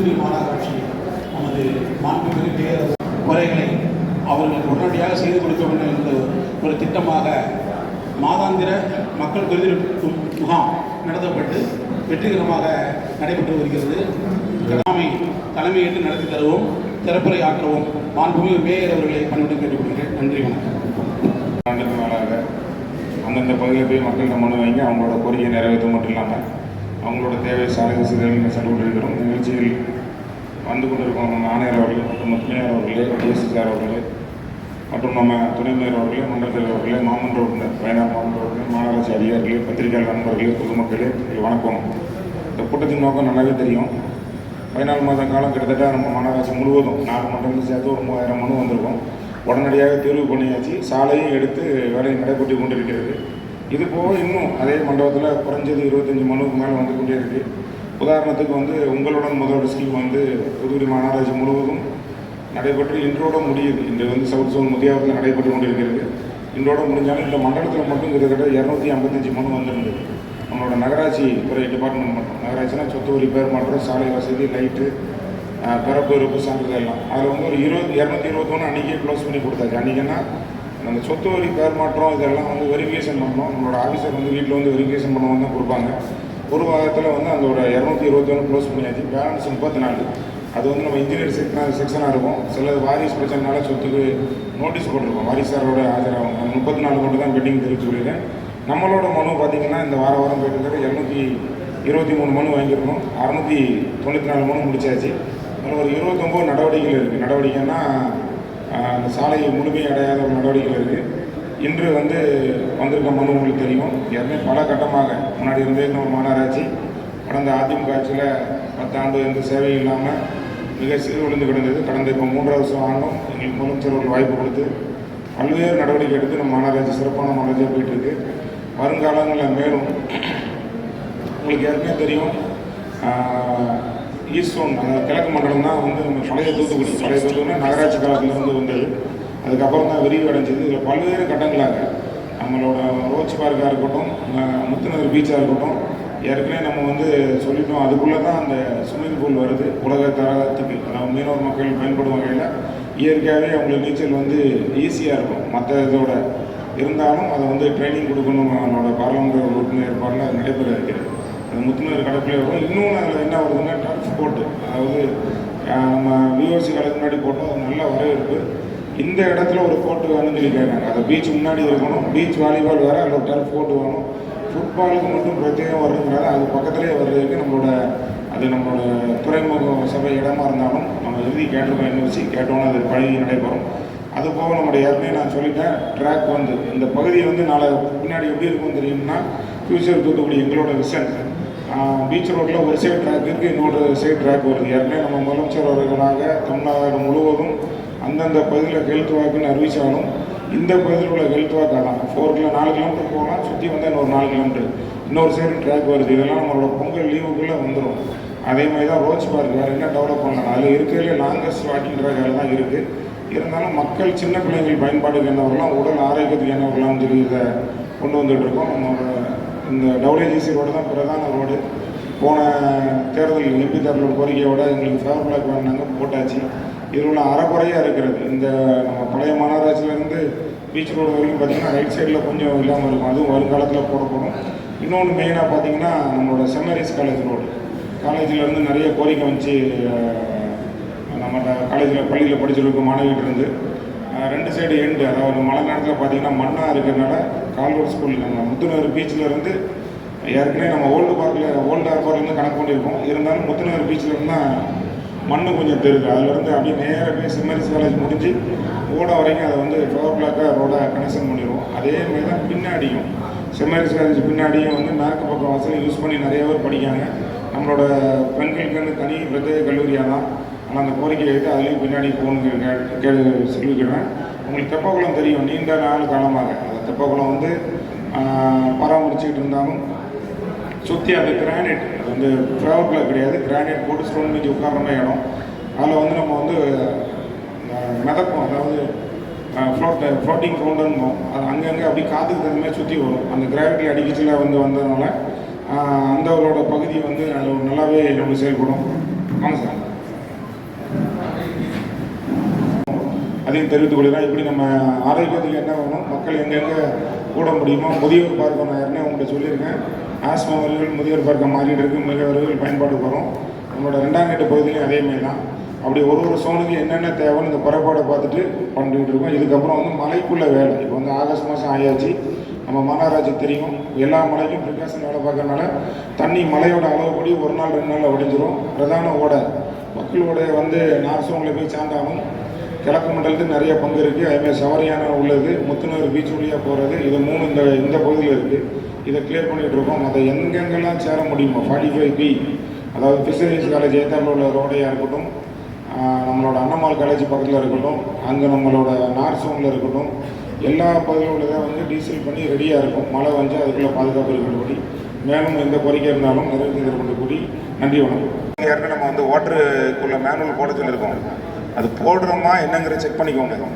தூத்துக்குடி மாநகராட்சி நமது மாண்புமிகு பேரரசு முறைகளை அவர்கள் உடனடியாக செய்து கொடுக்க வேண்டும் என்ற ஒரு திட்டமாக மாதாந்திர மக்கள் பிரதிநிதி முகாம் நடத்தப்பட்டு வெற்றிகரமாக நடைபெற்று வருகிறது. கிராமை தலைமையேற்று நடத்தி தருவோம் திறப்புரை ஆற்றவும் மாண்புமிகு மேயர் அவர்களை பணியுடன் கேட்டுக்கொள்கிறேன். நன்றி வணக்கம். ஆண்டுக்கு அந்தந்த பகுதியில் போய் மக்கள்கிட்ட மனு வாங்கி அவங்களோட கோரிக்கையை நிறைவேற்ற மட்டும் இல்லாமல் அவங்களோட தேவை சாலை வசதிகள் சென்று கொண்டிருக்கிறோம் நிகழ்ச்சியில் வந்து கொண்டிருக்கும் நம்ம ஆணையர் அவர்கள் மற்றும் துணையர் அவர்களே டிஎஸ்சி சார் அவர்களே மற்றும் நம்ம துணை மேயர் அவர்களே மண்டல தலைவர் அவர்களே மாமன்ற உறுப்பினர் வயநாடு மாமன்ற உறுப்பினர் மாநகராட்சி அதிகாரிகளே பத்திரிகையாளர் நண்பர்களே பொதுமக்களே வணக்கம். இந்த கூட்டத்தின் நோக்கம் நல்லாவே தெரியும். பதினாலு மாத காலம் கிட்டத்தட்ட நம்ம மாநகராட்சி முழுவதும் நாலு மண்டலத்தில் சேர்த்து ஒரு மூவாயிரம் மனு வந்திருக்கும். உடனடியாக தேர்வு பண்ணியாச்சு. சாலையும் எடுத்து வேலையை நடைபெற்று கொண்டிருக்கிறது. இது போக இன்னும் அதே மண்டபத்தில் குறைஞ்சது இருபத்தஞ்சி மனுவுக்கு மேலே வந்து கொண்டே இருக்குது உதாரணத்துக்கு வந்து உங்களுடன் முதல்வர் ஸ்கீம் வந்து தூத்துக்குடி மாநகராட்சி முழுவதும் நடைபெற்று இன்றோட முடியுது. இந்த வந்து சவுத் சோன் முதியாவத்தில் நடைபெற்று கொண்டிருக்கிறது. இன்றோட முடிஞ்சாலும் இந்த மண்டலத்தில் மட்டும் கிட்டத்தட்ட இரநூத்தி ஐம்பத்தஞ்சு மனு வந்திருந்தது. நம்மளோட நகராட்சி துறை டிபார்ட்மெண்ட் மட்டும். நகராட்சினா சொத்து வரி பேர் மாற்றம் சாலை வசதி லைட்டு பிறப்பு இருப்பு சான்றிதழ் எல்லாம். அதில் வந்து ஒரு இருபது இரநூத்தி இருபத்தொன்று அன்றைக்கே க்ளோஸ் பண்ணி கொடுத்தாச்சு. அன்றைக்கின்னா அந்த சொத்து வரி பேர் மாற்றம் இதெல்லாம் வந்து வெரிஃபிகேஷன் பண்ணணும். நம்மளோட ஆஃபீஸர் வந்து வீட்டில் வந்து வெரிஃபிகேஷன் பண்ணவும் தான் கொடுப்பாங்க. ஒரு வாரத்தில் வந்து அந்த ஒரு இரநூத்தி இருபத்தொன்று க்ளோஸ் பண்ணியாச்சு. பேலன்ஸ் முப்பத்தி நாலு அது வந்து நம்ம இன்ஜினியர் செக்ஷன் செக்ஷனாக இருக்கும். சில வாரிசு பிரச்சனைனால சொத்துக்கு நோட்டீஸ் போட்டிருக்கோம். வாரிசாரோட ஆஜராகும். முப்பத்தி நாலு மட்டும் தான் பெட்டிங் தெரிவித்து சொல்லியிருக்கேன். நம்மளோட மனு பார்த்திங்கன்னா இந்த வார வாரம் போயிட்டு இரநூத்தி. இருபத்தி மூணு மனு வாங்கியிருக்கோம் அறநூற்றி தொண்ணூற்றி நாலு மனு முடிச்சாச்சு. அதில் ஒரு இருபத்தொம்போது நடவடிக்கைகள் இருக்குது நடவடிக்கைன்னா அந்த சாலை முழுமை அடையாத ஒரு நடவடிக்கை இருக்குது இன்று வந்து வந்திருக்க மனு உங்களுக்கு தெரியும். ஏற்கனவே பல கட்டமாக முன்னாடி இருந்தே ஒரு மாநகராட்சி கடந்த அதிமுக ஆட்சியில் பத்தாண்டு எந்த சேவையும் இல்லாமல் மிக சிறு விழுந்து கிடந்தது. கடந்த இப்போ மூன்றாவது வருஷம் ஆண்டும் எங்களுக்கு முதலமைச்சர் ஒரு வாய்ப்பு கொடுத்து பல்வேறு நடவடிக்கை எடுத்து நம்ம மாநகராட்சி சிறப்பான மாநகராட்சியாக போயிட்டுருக்கு. வருங்காலங்களில் மேலும் உங்களுக்கு ஏற்கனவே தெரியும். ஈஸ்டோன் கிழக்கு மண்டலம் தான் வந்து நம்ம பழைய தூத்துக்குடி பழைய தூத்துக்குடி நகராட்சி காலத்துலேருந்து வந்தது அதுக்கப்புறம் தான் விரிவடைஞ்சது இதில் பல்வேறு கட்டங்களாக நம்மளோட ரோச் பார்க்காக இருக்கட்டும் முத்துநகர் பீச்சாக இருக்கட்டும் ஏற்கனவே நம்ம வந்து சொல்லிட்டோம். அதுக்குள்ளே தான் அந்த ஸ்விம்மிங் பூல் வருது. உலக தரத்துக்கு. அதாவது மீனவர் மக்கள் பயன்படும் வகையில் இயற்கையாகவே அவங்களுக்கு நீச்சல் வந்து ஈஸியாக இருக்கும். மற்ற இதோட இருந்தாலும் அதை வந்து ட்ரைனிங் கொடுக்கணும். நம்மளோட பாராளுமன்ற உறுப்பினர் ஏற்பாடில் நடைபெற இருக்கிறது. அது முத்துநகர் கடப்பிலே வரும் இன்னொன்று அதில் என்ன வருதுன்னா டர்ஃப் போட்டு அதாவது நம்ம விஓசி காலத்துக்கு முன்னாடி போட்டோம். அது நல்ல வரவேற்பு. இந்த இடத்துல ஒரு கோர்ட்டு வேணும்னு சொல்லி கேட்காங்க அது பீச் முன்னாடி இருக்கணும். பீச் வாலிபால் வேறு அதில் டர்ஃப் கோர்ட்டு வேணும். ஃபுட்பாலுக்கு மட்டும் பிரத்யேகம் வரணுங்கிறது அது பக்கத்துலேயே வர்றதுக்கு நம்மளோட அது நம்மளோட துறைமுக சபை இடமா இருந்தாலும் நம்ம எழுதி கேட்டிருக்கோம். வச்சு கேட்டோம்னா அது பழகி நடைபெறும். அது போக நம்முடைய ஏற்கனவே நான் சொல்லிட்டேன் ட்ராக் வந்து இந்த பகுதியை வந்து நாளை பின்னாடி எப்படி இருக்கும் தெரியும்னா ஃபியூச்சர் தூத்துக்குடி எங்களோட விஷன் பீச் ரோட்டில் ஒரு சைடு ட்ராக் இருக்குது இன்னொரு சைடு ட்ராக் வருது. ஏற்கனவே நம்ம முதலமைச்சர் அவர்களாக தமிழ்நாடு முழுவதும் அந்தந்த பகுதியில் ஹெல்த் வாக்குன்னு அறிவித்தாலும் இந்த பகுதியில் உள்ள ஹெல்த் வாக் அதான் ஃபோர் கிலோ நாலு கிலோமீட்டர் போகலாம் சுற்றி வந்தால் இன்னொரு நாலு கிலோமீட்டர் இன்னொரு சைடு ட்ராக் வருது. இதெல்லாம் நம்மளோட பொங்கல் லீவுக்குள்ளே வந்துடும் அதே மாதிரி தான் ரோச் பார்க் வேறு என்ன டெவலப் பண்ணலாம்? அதில் இருக்கிறதுலே லாங்கஸ்ட் வாக்கிங் ட்ராக் அதில் தான் இருக்குது இருந்தாலும் மக்கள் சின்ன பிள்ளைங்கள் பயன்பாடுக்கு என்னவர்களாம் உடல் ஆரோக்கியத்துக்கு என்னவர்களாம் சொல்லி இதை கொண்டு வந்துட்டு இருக்கோம். நம்மளோட இந்த டபிள்யூஜிசி ரோடு தான் பிரதான ரோடு. போன தேர்தல் எம்பி தேர்தல் கோரிக்கையோட எங்களுக்கு ஃபேவர் பிளாக் வேணாங்க போட்டாச்சு. இதில் உள்ள அறக்குறையாக இருக்கிறது. இந்த நம்ம பழைய மாநகராட்சியிலேருந்து பீச் ரோடு வரைக்கும் பார்த்தீங்கன்னா ரைட் சைடில் கொஞ்சம் இல்லாமல் இருக்கும். அதுவும் வருங்காலத்தில் போடப்படும். இன்னொன்று மெயினாக பார்த்தீங்கன்னா நம்மளோட செம்மரிஸ் காலேஜ் ரோடு காலேஜில் இருந்து நிறைய கோரிக்கை வந்துச்சு நம்ம காலேஜில் பள்ளியில் படிச்சிருக்க மாணவிகிட்ட இருந்து. ரெண்டு சைடு எண்டு அதாவது மழை நேரத்தில் பார்த்தீங்கன்னா மண்ணாக இருக்கிறதுனால கால்வர்ட் ஸ்கூல் நம்ம முத்துநகர் பீச்சில் இருந்து ஏற்கனவே நம்ம ஓல்டு பார்க்கில் ஓல்டு ஹார்பர்லேருந்து கணக்கு பண்ணியிருக்கோம். இருந்தாலும் முத்துநகர் பீச்சில் இருந்தால் மண்ணு கொஞ்சம் தெரியுது அதுலேருந்து அப்படியே நேராக போய் செம்மரிஸ் காலேஜ் முடிஞ்சு ஓட வரைக்கும் அதை வந்து ஃபோர் பிளாக்காக ரோடாக கனெக்ஷன் பண்ணிடுவோம். அதே மாதிரி தான் பின்னாடியும். செம்மரிஸ் காலேஜ் பின்னாடியும் வந்து மேற்கு பக்கம் வசதி யூஸ் பண்ணி நிறைய பேர் படிக்காங்க நம்மளோட பெண்களுக்கு வந்து தனி பிரத்யேக கல்லூரியாக தான் ஆனால் அந்த கோரிக்கையை எடுத்து அதுலேயும் பின்னாடி போகணுங்கிற கே சொல்லிக்கிறேன் உங்களுக்கு தெப்பகுளம் தெரியும் நீண்ட நாள் காலமாக. அந்த தெப்பக்குளம் வந்து பராமரிச்சுக்கிட்டு இருந்தாலும் சுற்றி அந்த கிரானைட் அது வந்து ஃப்ளவர் கிடையாது. கிரானைட் போட்டு ஸ்டோன் வச்சு உட்காரமே இடம். அதில் வந்து நம்ம வந்து மிதக்கும் மிதப்போம் அதாவது ஃப்ளோட் ஃப்ளோட்டிங் கவுண்டர்னு அது அங்கங்கே அப்படி காற்றுக்கு தகுந்த மாதிரி சுற்றி வரும். அந்த கிராவிட்டி அடிக்கச்சில் வந்து வந்ததுனால அந்தவரோட பகுதி வந்து அது நல்லாவே நம்ம செயல்படும். வாங்க சார். அதையும் தெரிவித்துக் கொள்கிறேன். இப்படி நம்ம ஆரோக்கியத்துக்கு என்ன வேணும் மக்கள் எங்கெங்கே கூட முடியுமோ முதியோர் பார்க்க நான் ஏற்கனவே உங்கள்கிட்ட சொல்லியிருக்கேன். ஆஸ்மா வரிகள் முதியோர் பார்க்க மாறிட்டு இருக்கு மிக வரிகள் பயன்பாட்டுக்கு வரும். நம்மளோட ரெண்டாம் கட்ட பகுதியிலையும் அதே மாதிரி தான். அப்படி ஒரு ஒரு சோனுக்கு என்னென்ன தேவைன்னு இந்த புறப்பாடை பார்த்துட்டு பண்ணிட்டு இருக்கோம். இதுக்கப்புறம் வந்து மலைக்குள்ள வேலை. இப்போ வந்து ஆகஸ்ட் மாதம் ஆயாச்சு. நம்ம மாநகராட்சி தெரியும். எல்லா மலைக்கும் ப்ரிகாஷன் வேலை பார்க்கறனால தண்ணி மலையோட அளவுப்படி ஒரு நாள் ரெண்டு நாளில் ஒடிஞ்சிரும் பிரதான ஓடை. மக்களோட வந்து நார்சோனில் போய் சேர்ந்தாலும் கிழக்கு மண்டலத்துக்கு நிறைய பங்கு இருக்குது அதேமாதிரி சவரியான உள்ளது முத்துநகர் பீச் வழியாக போகிறது இது மூணு இந்த இந்த பகுதியில் இருக்குது இதை கிளியர் பண்ணிகிட்டு இருக்கோம். அதை எங்கெங்கெல்லாம் சேர முடியுமோ ஃபார்ட்டி ஃபைவ் பி அதாவது ஃபிஷரிஸ் காலேஜ் ஏத்தாப்பில் உள்ள ரோடையாக இருக்கட்டும் நம்மளோட அண்ணமால் காலேஜ் பக்கத்தில் இருக்கட்டும் அங்கே நம்மளோட நார்த் சோனில் இருக்கட்டும் எல்லா பகுதியில் உள்ளதை வந்து டீசல் பண்ணி ரெடியாக இருக்கும். மழை வந்து அதுக்குள்ளே பாதுகாப்பு இருக்கிறபடி. மேலும் எந்த கோரிக்கை இருந்தாலும் நிறைவேற்றி கொண்டு கூடி நன்றி வணக்கம். ஏற்கனவே நம்ம வந்து ஓட்டருக்குள்ளே மேனுவல் போட சொல்லியிருக்கோம். அது போடுறோமா என்னங்கிற செக் பண்ணிக்கோங்க. என்ன